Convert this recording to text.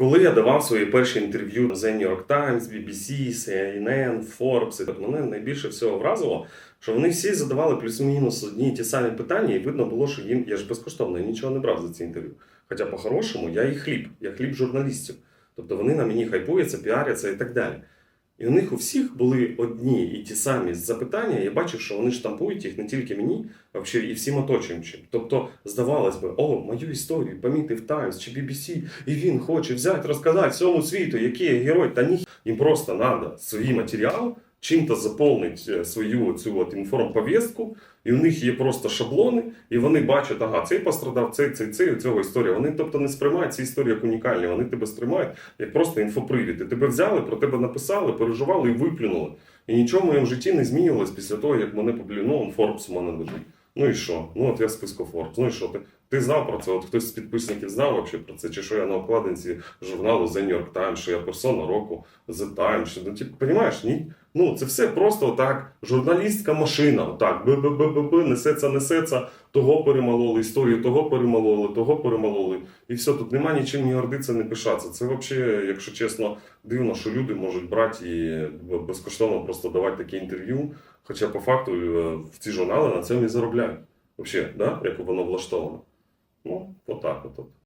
Коли я давав свої перші інтерв'ю The New York Times, BBC, CNN, Forbes, мене найбільше всього вразило, що вони всі задавали плюс-мінус одні і ті самі питання, і видно було, що їм я ж безкоштовно я нічого не брав за ці інтерв'ю. Хоча по-хорошому я і хліб, я хліб журналістів. Тобто вони на мені хайпуються, піаряться і так далі. І у них у всіх були одні і ті самі запитання. Я бачив, що вони штампують їх не тільки мені, а і всім оточуючим. Тобто, здавалось би, о, мою історію помітив Таймс чи BBC, і він хоче взяти, розказати всьому світу, який я герой. Та ні, їм просто треба свій матеріал чим-то заповнити свою цю от інформповістку, і у них є просто шаблони, і вони бачать, ага, цей пострадав, цей, цей, цей, цього історія. Вони тобто не сприймають ці історії як унікальні, вони тебе сприймають як просто інфопривід. І тебе взяли, про тебе написали, переживали і виплюнули. І нічого в моєму житті не змінювалось після того, як мене поблю... ну, он у мене лежить. Ну і що? Ну от я списку Forbes. Ну і що? Ти, ти знав про це? От хтось з підписників знав вообще про це? Чи що я на обкладинці журналу The New York Times, що я персона року The Times? Що, ну, типу, розумієш, ні? Ну, це все просто отак. Журналістська машина, отак, б-б-б-б-б, несеться, несеться, того перемололи, історію того перемололи, того перемололи. І все, тут нема нічим ні гордитися, ні пишатися. Це взагалі, якщо чесно, дивно, що люди можуть брати і безкоштовно просто давати такі інтерв'ю. Хоча по факту е, в ці журнали на цьому і заробляють. Взагалі, да? як воно влаштовано. Ну, отак от.